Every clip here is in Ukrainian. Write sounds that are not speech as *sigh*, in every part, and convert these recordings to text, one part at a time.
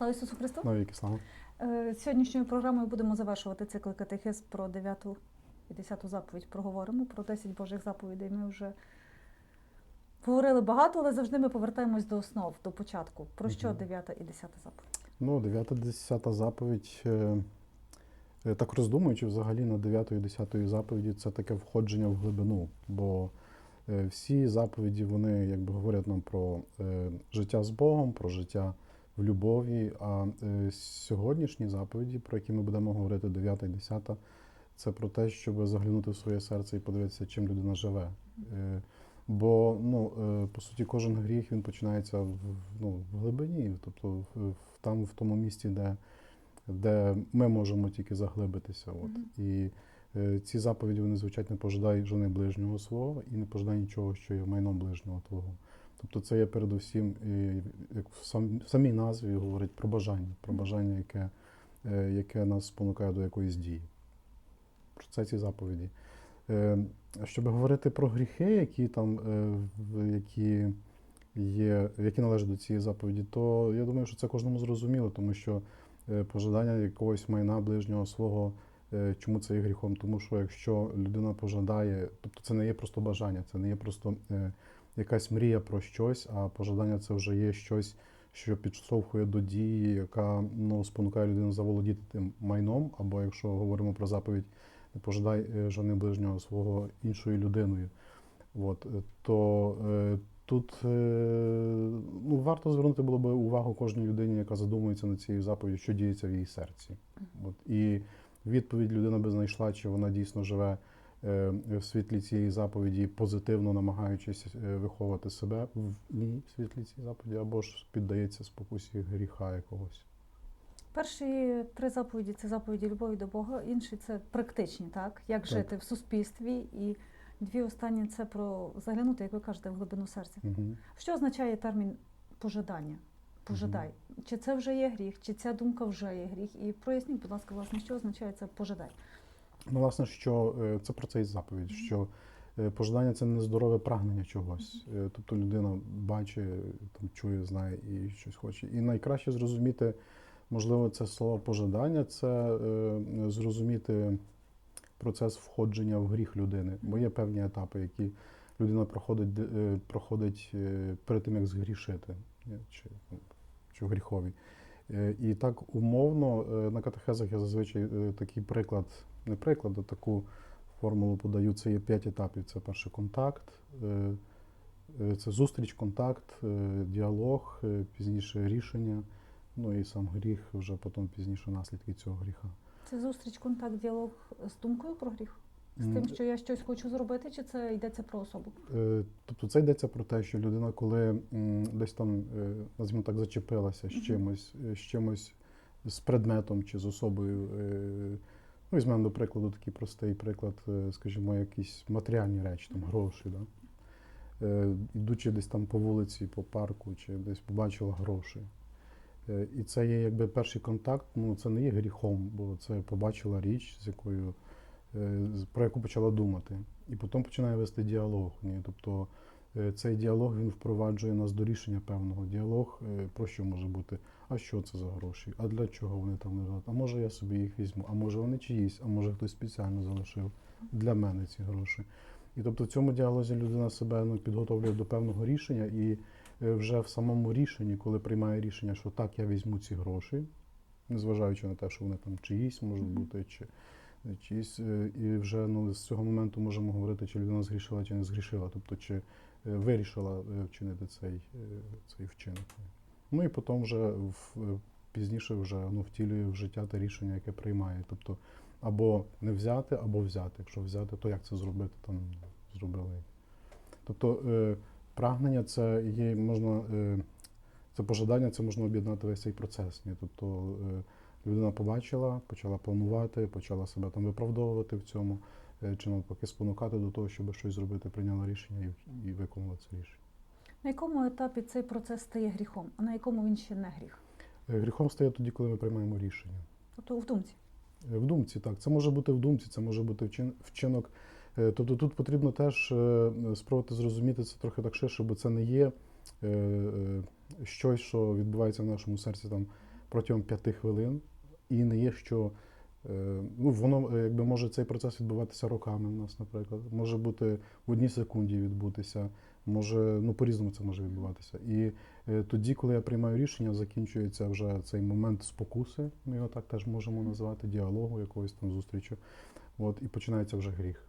Слава Ісусу Христу! Навіки слава. Е, Сьогоднішньою програмою будемо завершувати цикл катехиз про 9 і 10 заповідь. Проговоримо про 10 Божих заповідей. Ми вже говорили багато, але завжди ми повертаємось до основ, до початку. Про що Мгм. 9 і 10 заповідь? Ну, 9 10 заповідь. е, Так роздумуючи взагалі на 9 і 10 заповіді, це таке входження в глибину. Бо е, всі заповіді вони якби говорять нам про життя з Богом, про життя в любові. А е, сьогоднішні заповіді, про які ми будемо говорити, 9 і 10, це про те, щоб заглянути в своє серце і подивитися, чим людина живе. Е, Бо ну, е, по суті кожен гріх він починається в, ну, в глибині, тобто в, в- там, в тому місці, де, де ми можемо тільки заглибитися. От. Мгм. І е, ці заповіді вони звучать не пожадай жони ближнього свого і не пожадай нічого, що є майном ближнього твого. Тобто це є передусім, і, як в, сам, в самій назві говорить про бажання, про бажання, яке, е, яке нас спонукає до якоїсь дії. Про це ці заповіді. Е, Щоб говорити про гріхи, які там е, які є, які належать до цієї заповіді, то я думаю, що це кожному зрозуміло, тому що пожадання якогось майна ближнього свого, чому це є гріхом? Тому що якщо людина пожадає, тобто це не є просто бажання, це не є просто якась мрія про щось, а пожадання це вже є щось, що підштовхує до дії, яка ну, спонукає людину заволодіти тим майном, або якщо говоримо про заповідь не пожадай е, жони ближнього свого іншою людиною. От, е, то е, тут е, ну, варто звернути було би увагу кожній людині, яка задумується над цією заповіддю, що діється в її серці. От, і відповідь людина би знайшла, чи вона дійсно живе в світлі цієї заповіді, позитивно намагаючись е, виховувати себе в ній в світлі цієї заповіді, або ж піддається спокусі гріха якогось. Перші три заповіді це заповіді любові до Бога, інші це практичні, так? Як Так. жити в суспільстві. І дві останні це про заглянути, як ви кажете, в глибину серця. Угу. Що означає термін пожадання? Пожадай. Чи це вже є гріх, чи ця думка вже є гріх? І проясніть, будь ласка, власне, що означає це пожадай? Ну, власне, що е, це про це і заповідь, що е, пожадання це нездорове прагнення чогось. Е, Тобто людина бачить, там чує, знає і щось хоче. І найкраще зрозуміти, можливо, це слово пожадання, це зрозуміти процес входження в гріх людини. Бо є певні етапи, які людина проходить, проходить перед тим, як згрішити, чи, ну, чи в гріхові. І так умовно на катехезах я зазвичай такий приклад, не приклад, таку формулу подаю. Це є п'ять етапів. Це перший контакт, е, е, це зустріч, контакт, е, діалог, пізніше рішення, ну і сам гріх, вже потім пізніше наслідки цього гріха. Це зустріч, контакт, діалог з думкою про гріх? З тим, що я щось хочу зробити, чи це йдеться про особу? Тобто це йдеться про те, що людина, коли десь там, назвімо так, зачепилася з чимось, з чимось, з предметом чи з особою. Е, Ну, візьмемо, до прикладу, такий простий приклад, е, скажімо, якісь матеріальні речі, там гроші. Да? Е, Ідучи десь там по вулиці, по парку, чи десь побачила гроші. Е, І це є якби перший контакт, ну це не є гріхом, бо це побачила річ, з якою е, про яку почала думати. І потім починає вести діалог. Ні? Тобто е, цей діалог він впроваджує нас до рішення певного. Діалог е, про що може бути? А що це за гроші? А для чого вони там лежать? А може я собі їх візьму? А може вони чиїсь? А може хтось спеціально залишив для мене ці гроші? І тобто в цьому діалозі людина себе ну, підготовлює до певного рішення, і е, вже в самому рішенні, коли приймає рішення, що так, я візьму ці гроші, незважаючи на те, що вони там чиїсь можуть бути, чи чиїсь, е, і вже ну, з цього моменту можемо говорити, чи людина згрішила, чи не згрішила, тобто чи е, вирішила е, вчинити цей, е, цей вчинок. Ну і потім вже в, е, пізніше вже ну, втілює в життя те рішення, яке приймає. Тобто або не взяти, або взяти. Якщо взяти, то як це зробити, там зробили. Тобто е, прагнення це є, можна, е, це пожадання, це можна об'єднати весь цей процес. Ні? Тобто е, людина побачила, почала планувати, почала себе там виправдовувати в цьому, е, чи навпаки спонукати до того, щоб щось зробити, прийняла рішення і, і виконала це рішення. На якому етапі цей процес стає гріхом, а на якому він ще не гріх? Е, Гріхом стає тоді, коли ми приймаємо рішення. Тобто в думці. Е, В думці, так. Це може бути в думці, це може бути вчин- вчинок. Е, Тобто тут потрібно теж е, спробувати зрозуміти це трохи так ширше, бо це не є е, е, щось, що відбувається в нашому серці там протягом п'яти хвилин, і не є що. Е, Ну, воно е, якби може цей процес відбуватися роками в нас, наприклад. Може бути в одній секунді відбутися, може, ну по-різному це може відбуватися. І е, тоді, коли я приймаю рішення, закінчується вже цей момент спокуси, ми його так теж можемо назвати, діалогу, якоїсь там зустрічі. От, і починається вже гріх.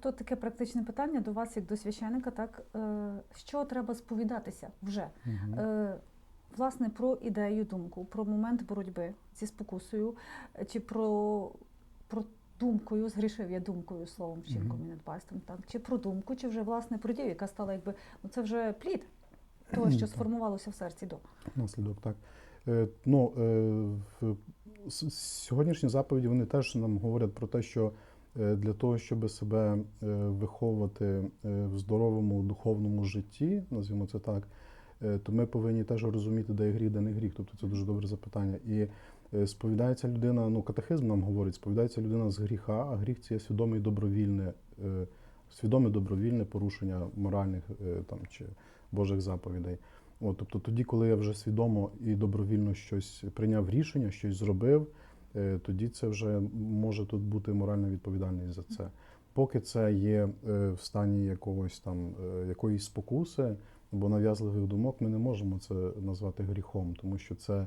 То таке практичне питання до вас, як до священика, так що треба сповідатися вже? Мгм. Власне, про ідею, думку, про момент боротьби зі спокусою, е, чи про, про думкою, згрішив я думкою, словом, вчинком Мгм. і недбайством, так? чи про думку, чи вже власне про дію, яка стала якби, ну це вже плід того, що сформувалося в серці до. Наслідок, так. Е, ну, е, сьогоднішні заповіді вони теж нам говорять про те, що для того, щоб себе виховувати в здоровому духовному житті, назвімо це так, то ми повинні теж розуміти, де є гріх, де не гріх. Тобто це дуже добре запитання. І е, сповідається людина, ну катехизм нам говорить, сповідається людина з гріха, а гріх це є свідоме добровільне, е, свідоме добровільне порушення моральних е, там чи Божих заповідей. От, тобто тоді, коли я вже свідомо і добровільно щось прийняв рішення, щось зробив, е, тоді це вже може тут бути моральна відповідальність за це. Поки це є е, в стані якогось там е, якоїсь спокуси або нав'язливих думок, ми не можемо це назвати гріхом, тому що це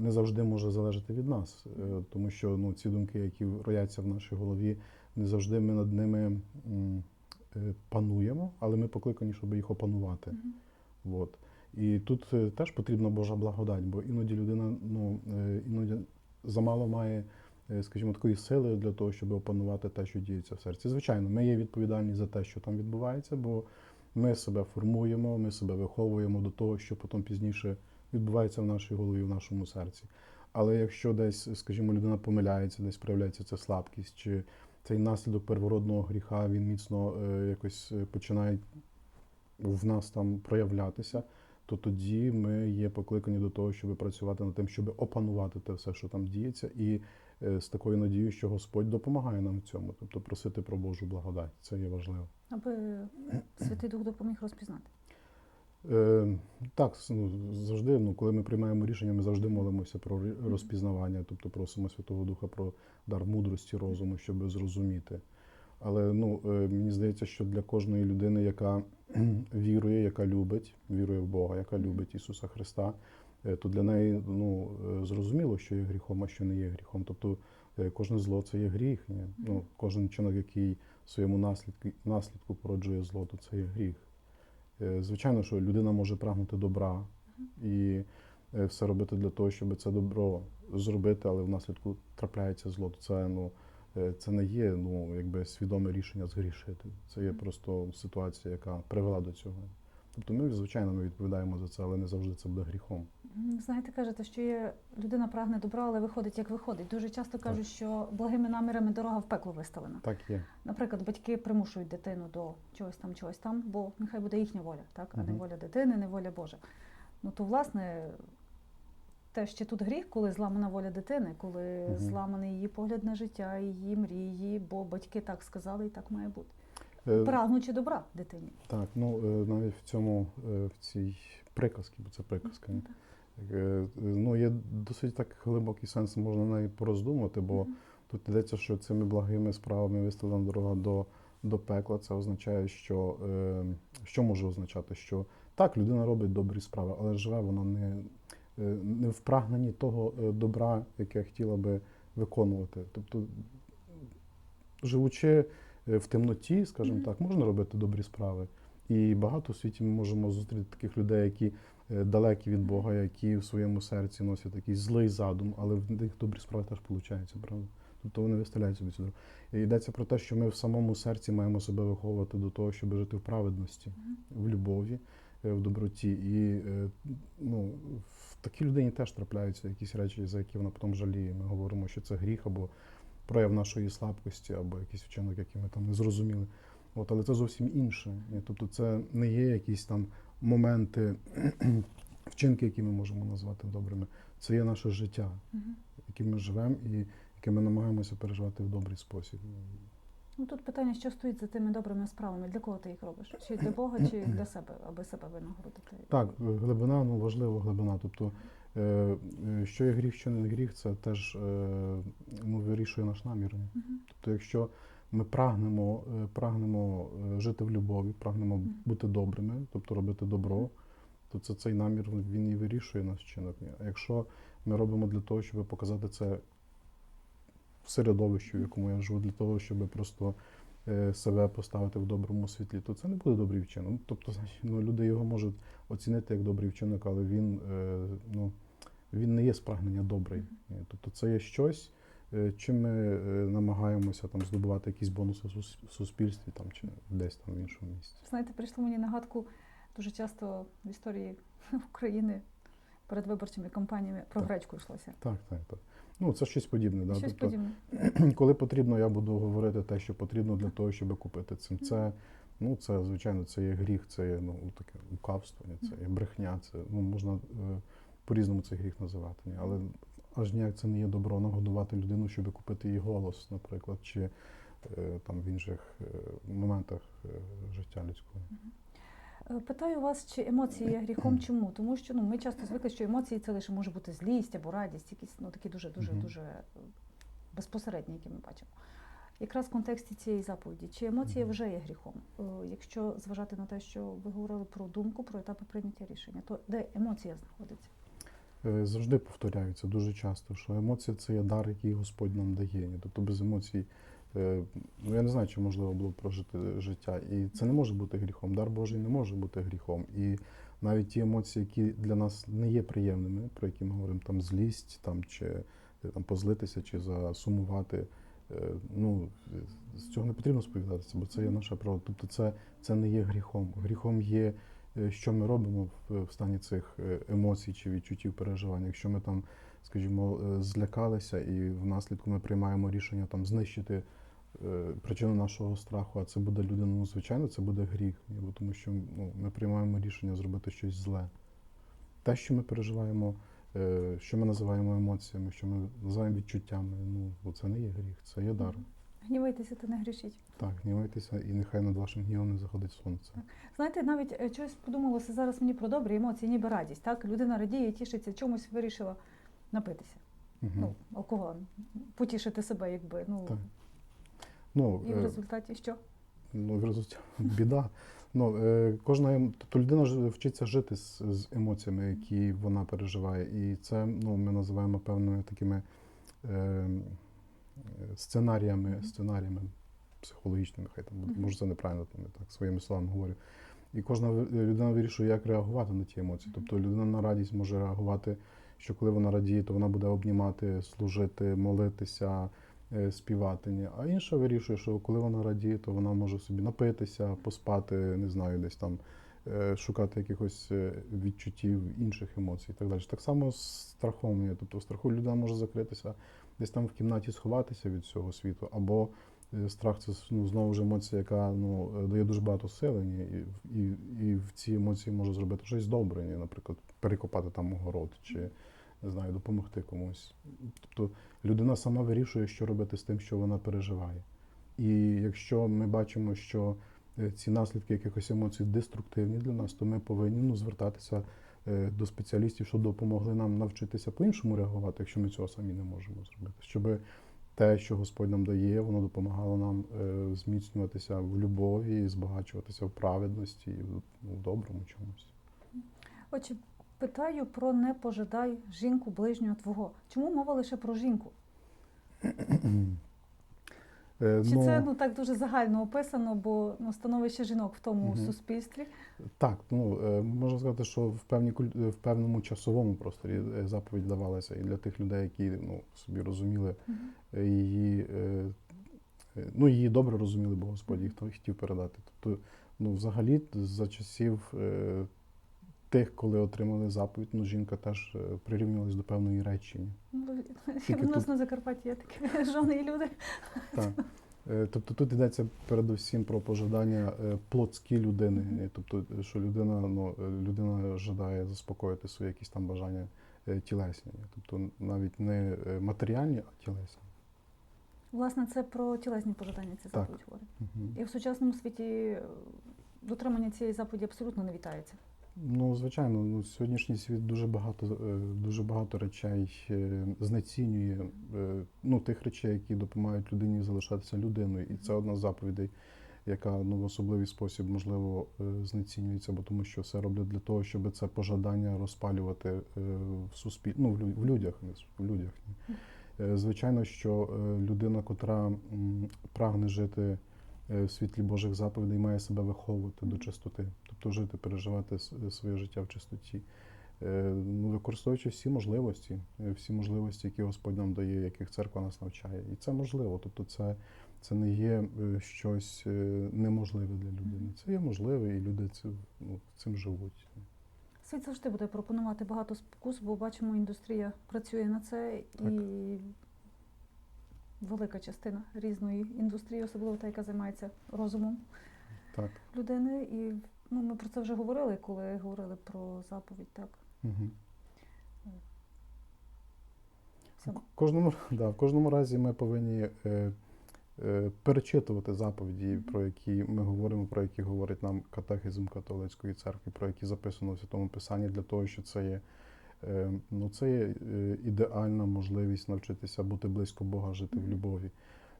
не завжди може залежати від нас, Е, тому що ну, ці думки, які рояться в нашій голові, не завжди ми над ними е, пануємо, але ми покликані, щоб їх опанувати. От. І тут е, теж потрібна Божа благодать, бо іноді людина ну, іноді замало має, скажімо, такої сили для того, щоб опанувати те, що діється в серці. Звичайно, ми є відповідальні за те, що там відбувається, бо ми себе формуємо, ми себе виховуємо до того, що потім пізніше відбувається в нашій голові, в нашому серці. Але якщо десь, скажімо, людина помиляється, десь проявляється ця слабкість, чи цей наслідок первородного гріха він міцно е, якось е, починає в нас там проявлятися, то тоді ми є покликані до того, щоб працювати над тим, щоб опанувати те все, що там діється, і з такою надією, що Господь допомагає нам в цьому, тобто просити про Божу благодать. Це є важливо. Аби Святий Дух допоміг розпізнати. Е, так, ну, завжди, ну, коли ми приймаємо рішення, ми завжди молимося про розпізнавання, тобто просимо Святого Духа про дар мудрості розуму, щоб зрозуміти. Але ну, е, мені здається, що для кожної людини, яка *clears throat* вірує, яка любить, вірує в Бога, яка любить Ісуса Христа, е, то для неї ну, е, зрозуміло, що є гріхом, а що не є гріхом. Тобто е, кожне зло це є гріх. Ні? Ну, кожен чинок, який в своєму наслідку, наслідку породжує зло, то це є гріх. Е, Звичайно, що людина може прагнути добра і е, все робити для того, щоб це добро зробити, але внаслідку трапляється зло. То це, ну, е, це не є ну, якби свідоме рішення згрішити. Це є просто ситуація, яка привела до цього. Тобто ми, звичайно, ми відповідаємо за це, але не завжди це буде гріхом. Знаєте, кажете, що є людина прагне добра, але виходить, як виходить. Дуже часто кажуть, що благими намірами дорога в пекло виставлена. Так є. Наприклад, батьки примушують дитину до чогось там, чогось там, бо нехай буде їхня воля, так, а не воля дитини, не воля Божа. Ну то власне. Те, що тут гріх, коли зламана воля дитини, коли Мгм. зламаний її погляд на життя, її мрії, бо батьки так сказали і так має бути. Е, Прагнучи добра дитині. Так, ну е, навіть в цьому е, в цій приказці, бо це приказка. ні? Е, Ну, є досить так глибокий сенс, можна навіть пороздумати, бо Мгм. тут йдеться, що цими благими справами виставлена дорога до, до пекла. Це означає, що е, що може означати? Що так, людина робить добрі справи, але живе вона не, е, не в прагненні того добра, яке хотіла би виконувати. Тобто, живучи в темноті, скажімо Мгм. так, можна робити добрі справи. І багато в світі ми можемо зустріти таких людей, які далекі від Бога, які в своєму серці носять такий злий задум, але в них добрі справи теж виходить, правда? Тобто вони виставляють собі цю дорогу. І йдеться про те, що ми в самому серці маємо себе виховувати до того, щоб жити в праведності, в любові, е, в доброті. І е, ну, в такій людині теж трапляються якісь речі, за які вона потім жаліє. Ми говоримо, що це гріх або прояв нашої слабкості, або якийсь вчинок, який ми там не зрозуміли. От, але це зовсім інше. Тобто це не є якісь там моменти, *clears throat* вчинки, які ми можемо назвати добрими. Це є наше життя, яким ми живемо і яке ми намагаємося переживати в добрий спосіб. Ну тут питання, що стоїть за тими добрими справами, для кого ти їх робиш? Чи для Бога, чи для себе, аби себе винагородити? Так, глибина, ну важливо глибина. Тобто Е, Що є гріх, що не гріх, це теж е, ну, вирішує наш намір. Тобто, якщо ми прагнемо, е, прагнемо е, жити в любові, прагнемо бути добрими, тобто робити добро, то це цей намір він і вирішує наш вчинок. А якщо ми робимо для того, щоб показати це в середовищі, в якому я живу, для того, щоб просто е, себе поставити в доброму світлі, то це не буде добрий вчинок. Ну, Тобто, ну, люди його можуть оцінити як добрий вчинок, але він, ну, він не є спрагнення добрий. Тобто це є щось, чим ми е, намагаємося там здобувати якісь бонуси в суспільстві там, чи десь там в іншому місці. Знаєте, прийшло мені нагадку дуже часто в історії *laughs* України перед виборчими кампаніями про Так. гречку йшлося. Так, так, так. Ну, це щось подібне. Да? Щось тобто, подібне. *clears throat* коли потрібно, я буду говорити те, що потрібно для того, щоб купити цим. Це, ну, це звичайно, це є гріх, це є ну, таке лукавство, це є брехня, це ну, можна е, по-різному цей гріх називати. Ні? Але аж ніяк це не є добро нагодувати людину, щоб купити її голос, наприклад, чи е, там в інших е, моментах е, життя людського. Питаю вас, чи емоції є гріхом? Чому? Тому що ну, ми часто звикли, що емоції це лише може бути злість або радість, якісь ну, такі дуже дуже дуже безпосередні, які ми бачимо. Якраз в контексті цієї заповіді, чи емоції вже є гріхом? Якщо зважати на те, що ви говорили про думку, про етапи прийняття рішення, то де емоція знаходиться? Е, Завжди повторяються дуже часто, що емоція це є дар, який Господь нам дає. Тобто без емоцій, е, ну я не знаю, чи можливо було прожити життя. І це не може бути гріхом. Дар Божий не може бути гріхом. І навіть ті емоції, які для нас не є приємними, про які ми говоримо, там злість, там чи е, там позлитися, чи засумувати. Ну, з цього не потрібно сповідатися, бо це є наша природа. Тобто це, це не є гріхом. Гріхом є що ми робимо в, стані цих е, емоцій чи відчуттів переживань. Якщо ми там, скажімо, е, злякалися і внаслідку ми приймаємо рішення там знищити е, причину нашого страху, а це буде людина, ну звичайно, це буде гріх, тому що ну, ми приймаємо рішення зробити щось зле. Те, що ми переживаємо, е, що ми називаємо емоціями, що ми називаємо відчуттями, ну це не є гріх, це є дар. Гнівайтеся та не грішіть. Так, гнівайтеся, і нехай над вашим гнівом не заходить сонце. Знаєте, навіть е, щось подумалося зараз мені про добрі емоції, ніби радість. Так, людина радіє, тішиться, чомусь вирішила напитися. Мгм. Ну, алкоголем, потішити себе, якби. Ну Так. Ну, і в е, результаті що? Ну, в результаті *laughs* біда. Ну, е, кожна ем- тобто людина ж вчиться жити з, з емоціями, які вона переживає. І це ну, ми називаємо певними такими е, сценаріями, сценаріями психологічними, хай там буде. Може, це неправильно там, я так своїми словами говорю. І кожна людина вирішує, як реагувати на ті емоції. Тобто людина на радість може реагувати, що коли вона радіє, то вона буде обнімати, служити, молитися, е, співати. А інша вирішує, що коли вона радіє, то вона може собі напитися, поспати, не знаю, десь там е, шукати якихось е, відчуттів інших емоцій і так далі. Так само з страхом є. Тобто страху людина може закритися, десь там в кімнаті сховатися від цього світу, або е, страх це ну, знову ж емоція, яка ну, е, дає дуже багато сили, і, і, і в ці емоції може зробити щось добре, наприклад, перекопати там огород чи не знаю, допомогти комусь. Тобто людина сама вирішує, що робити з тим, що вона переживає. І якщо ми бачимо, що е, ці наслідки якихось емоцій деструктивні для нас, то ми повинні ну, звертатися е, до спеціалістів, щоб допомогли нам навчитися по-іншому реагувати, якщо ми цього самі не можемо зробити. Щоб те, що Господь нам дає, воно допомагало нам е, зміцнюватися в любові, збагачуватися в праведності в, ну, в доброму чомусь. Отже, питаю про не пожидай жінку ближнього твого. Чому мова лише про жінку? *clears throat* Е, Чи ну, це ну так дуже загально описано, бо ну, становище жінок в тому Мгм. суспільстві? Так, ну е, можна сказати, що в певній куль- в певному часовому просторі е, заповідь давалася і для тих людей, які ну, собі розуміли е, її, е, е, ну її добре розуміли, бо Господь їх хотів передати. Тобто, ну, взагалі, за часів е, тих, коли отримали заповідь, ну жінка теж е, прирівнювалась до певної речі. Ну, У нас тут- на Закарпатті є такі *laughs* жони і люди. Так. Е, Тобто тут йдеться передусім про пожадання е, плотські людини. Тобто, що людина, ну, людина жадає заспокоїти свої якісь там бажання тілесні. Тобто навіть не матеріальні, а тілесні. Власне, це про тілесні пожадання ця заповідь говорить. Мгм. І в сучасному світі дотримання цієї заповіді абсолютно не вітається. Ну, звичайно, ну, сьогоднішній світ дуже багато, е, дуже багато речей е, знецінює, е, ну, тих речей, які допомагають людині залишатися людиною. І це одна з заповідей, яка ну, в особливий спосіб, можливо, знецінюється, бо тому що все роблять для того, щоб це пожадання розпалювати в суспіль... ну, в лю- людях. В людях. Звичайно, що людина, котра прагне жити в світлі Божих заповідей, має себе виховувати до чистоти, тобто жити, переживати своє життя в чистоті, Е, ну, використовуючи всі можливості, е, всі можливості, які Господь нам дає, яких церква нас навчає. І це можливо. Тобто, це, це не є е, щось е, неможливе для людини. Це є можливе, і люди це, ну, цим живуть. Світ завжди буде пропонувати багато спокус, бо бачимо, індустрія працює на це Так. Велика частина різної індустрії, особливо та, яка займається розумом Так. людини. І ну, ми про це вже говорили, коли говорили про заповідь. Так. Угу. Все. В кожному, *laughs* да, в кожному разі ми повинні е, е, перечитувати заповіді, про які ми говоримо, про які говорить нам катехизм католицької церкви, про які записано в Святому Писанні, для того, що це є, ну, це є е, ідеальна можливість навчитися бути близько Бога, жити в любові.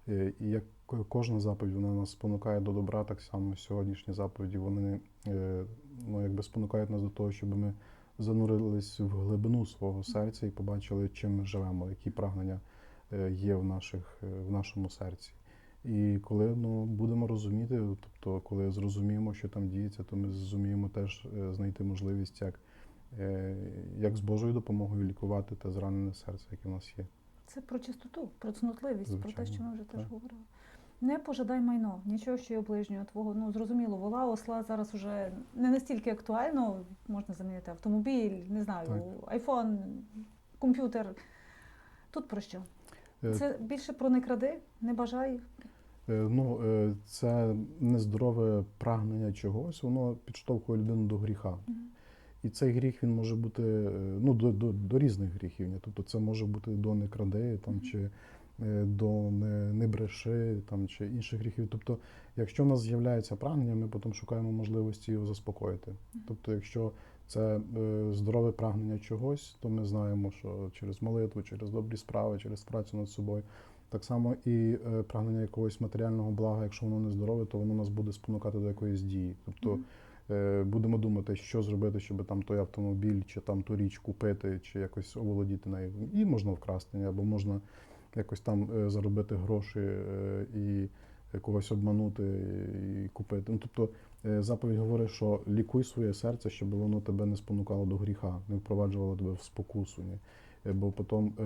Е, І як кожна заповідь вона нас спонукає до добра, так само сьогоднішні заповіді вони е, ну, якби спонукають нас до того, щоб ми занурились в глибину свого серця і побачили, чим ми живемо, які прагнення е, є в, наших, е, в нашому серці. І коли ну, будемо розуміти, тобто коли зрозуміємо, що там діється, то ми зуміємо теж е, знайти можливість, як, е, як з Божою допомогою лікувати те зранене серце, яке в нас є. Це про чистоту, про цнотливість, про те, що ми вже теж так. говорили. Не пожадай майно, нічого, що є ближнього твого. Ну, зрозуміло, вола, осла зараз вже не настільки актуально, можна замінити автомобіль, не знаю, Так. айфон, комп'ютер. Тут про що? Е, Це більше про не кради, не бажай. Е, Ну, е, це нездорове прагнення чогось, воно підштовхує людину до гріха. І цей гріх він може бути е, ну, до, до, до різних гріхів. Тобто це може бути до не кради, там, чи е, до не, не бреши, там, чи інших гріхів. Тобто, якщо в нас з'являється прагнення, ми потім шукаємо можливості його заспокоїти. Тобто, якщо це е, здорове прагнення чогось, то ми знаємо, що через молитву, через добрі справи, через працю над собою. Так само і е, прагнення якогось матеріального блага, якщо воно не здорове, то воно нас буде спонукати до якоїсь дії. Тобто будемо думати, що зробити, щоб там той автомобіль, чи там ту річ купити, чи якось оволодіти нею. І можна вкрасти, або можна якось там е, заробити гроші е, і когось обманути і купити. Ну, тобто е, заповідь говорить, що лікуй своє серце, щоб воно тебе не спонукало до гріха, не впроваджувало тебе в спокусу. Е, Бо потім е,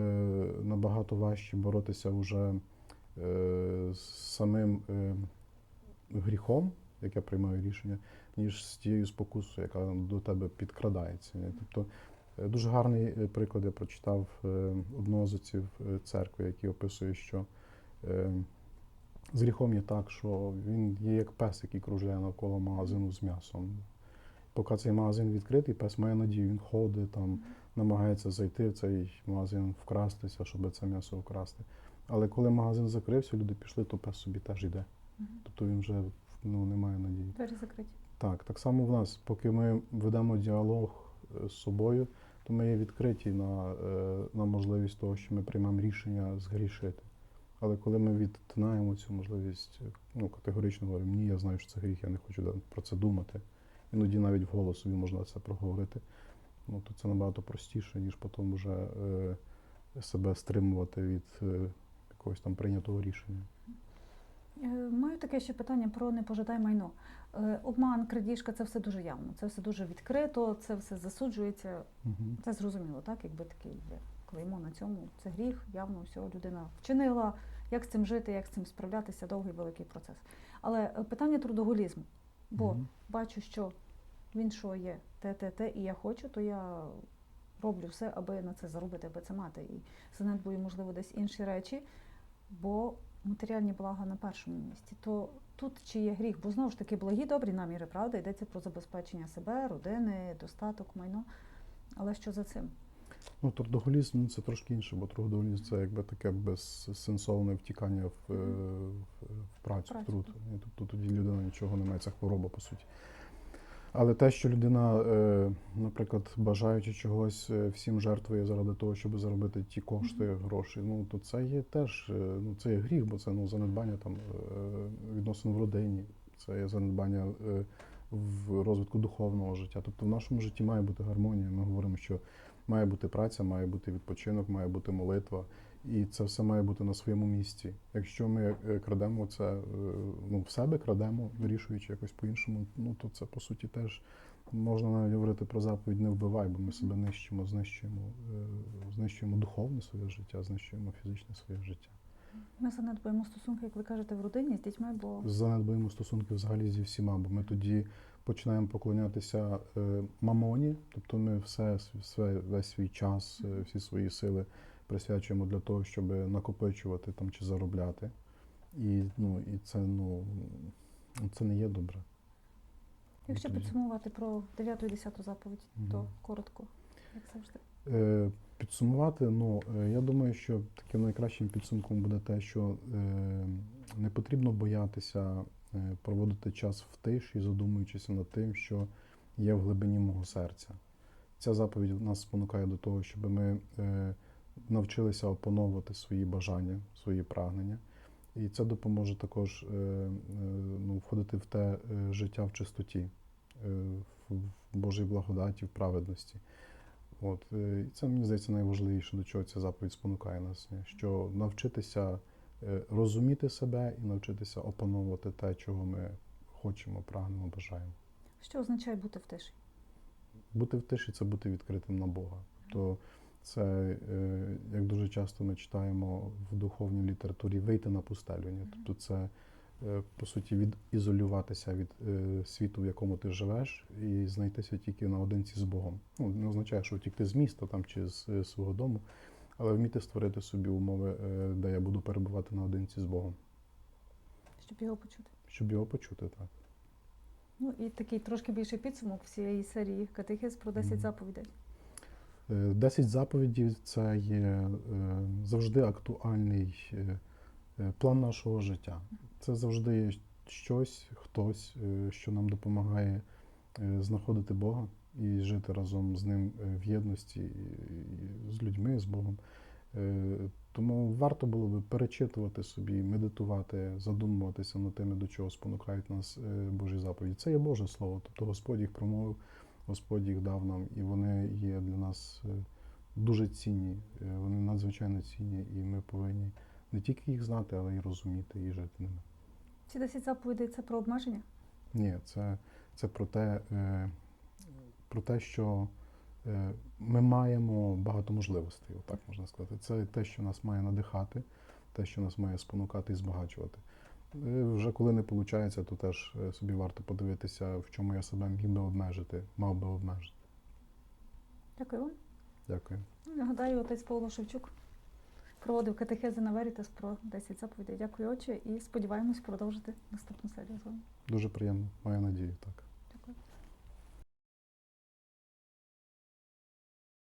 набагато важче боротися вже е, з самим е, гріхом, яке приймає рішення, ніж з тією спокусою, яка до тебе підкрадається. Тобто е, дуже гарний е, приклад я прочитав е, одного з отців церкви, який описує, що з гріхом є так, що він є як пес, який кружляє навколо магазину з м'ясом. Поки цей магазин відкритий, пес має надію, він ходить там, намагається зайти в цей магазин, вкрастися, щоб це м'ясо вкрасти. Але коли магазин закрився, люди пішли, то пес собі теж йде. Тобто він вже ну, не має надії. Двері закриті. Так, так само в нас, поки ми ведемо діалог е, з собою, то ми є відкриті на, е, на можливість того, що ми приймемо рішення згрішити. Але коли ми відтинаємо цю можливість, е, ну, категорично говоримо, ні, я знаю, що це гріх, я не хочу про це думати. Іноді навіть вголос собі можна це проговорити. Ну, то це набагато простіше, ніж потім вже е, себе стримувати від е, якогось там прийнятого рішення. Е, Маю таке ще питання про непожадай майно. Е, Обман, крадіжка це все дуже явно, це все дуже відкрито, це все засуджується. Угу. Це зрозуміло, так? Якби такий є клеймо на цьому. Це гріх, явно все людина вчинила. Як з цим жити, як з цим справлятися, довгий великий процес. Але е, питання трудоголізму. Бо Мгм. бачу, що він що є те, те, те, і я хочу, то я роблю все, аби на це заробити, аби це мати. І занедбую, можливо, десь інші речі, бо матеріальні блага на першому місці. То тут чи є гріх? Бо знову ж таки благі добрі наміри, правда? Йдеться про забезпечення себе, родини, достаток, майно. Але що за цим? Ну, трудоголізм ну, це трошки інше, бо трудоголізм це якби таке безсенсовне втікання в, е, в, в працю, в труд. Тобто тоді людина нічого не має, це хвороба, по суті. Але те, що людина, е, наприклад, бажаючи чогось, е, всім жертвує заради того, щоб заробити ті кошти, гроші, ну то це є теж е, ну, це є гріх, бо це ну, занедбання там відносин в родині, це є занедбання в розвитку духовного життя. Тобто в нашому житті має бути гармонія. Ми говоримо, що має бути праця, має бути відпочинок, має бути молитва. І це все має бути на своєму місці. Якщо ми е, крадемо це е, ну, в себе крадемо, вирішуючи якось по-іншому, ну то це по суті теж можна навіть говорити про заповідь не вбивай, бо ми себе нищимо, знищуємо, е, знищуємо духовне своє життя, знищуємо фізичне своє життя. Ми занедбуємо стосунки, як ви кажете, в родині з дітьми, бо Занедбуємо стосунки взагалі зі всіма, бо ми тоді починаємо поклонятися мамоні, тобто ми все, все весь свій час, всі свої сили присвячуємо для того, щоб накопичувати там чи заробляти. І, ну, і це, ну, це не є добре. якщо підсумувати про 9 і 10 заповідь, то коротко, як завжди. Е, Підсумувати, ну е, я думаю, що таким найкращим підсумком буде те, що е, не потрібно боятися е, проводити час в тиші, задумуючись над тим, що є в глибині мого серця. Ця заповідь нас спонукає до того, щоб ми е, навчилися опановувати свої бажання, свої прагнення. І це допоможе також е, е, ну, входити в те е, життя в чистоті, в Божій благодаті, в праведності. От, і це, мені здається, найважливіше, до чого ця заповідь спонукає нас, що навчитися розуміти себе і навчитися опановувати те, чого ми хочемо, прагнемо, бажаємо. Що означає бути в тиші? Бути в тиші це бути відкритим на Бога. То це, е, як дуже часто ми читаємо в духовній літературі, вийти на пустелю. Ні? Тобто це, е, по суті, відізолюватися від е, світу, в якому ти живеш, і знайтися тільки наодинці з Богом. Ну, не означає, що втікти з міста там, чи з свого дому, але вміти створити собі умови, де я буду перебувати наодинці з Богом, Щоб його почути. щоб його почути так. Ну і такий трошки більший підсумок всієї серії катехиз про 10 Мгм. заповідей. Е, Десять заповідей це є е, завжди актуальний е, план нашого життя. Це завжди щось, хтось, що нам допомагає знаходити Бога і жити разом з ним в єдності з людьми, з Богом. Тому варто було би перечитувати собі, медитувати, задумуватися над тими, до чого спонукають нас Божі заповіді. Це є Боже Слово, тобто Господь їх промовив. Господь їх дав нам, і вони є для нас е, дуже цінні, е, вони надзвичайно цінні, і ми повинні не тільки їх знати, але й розуміти і жити ними. Ці 10 заповідей це про обмеження. Ні, це, це про, те, е, про те, що ми маємо багато можливостей, отак можна сказати. Це те, що нас має надихати, те, що нас має спонукати і збагачувати. Е, Вже коли не виходить, то теж е, собі варто подивитися, в чому я себе міг би обмежити, мав би обмежити. Дякую вам. Дякую. Нагадаю, отець Павло Шевчук проводив катехези на Верітас про 10 заповідей. Дякую, отче, і сподіваємось продовжити наступну серію з вами. Дуже приємно, маю надію, так.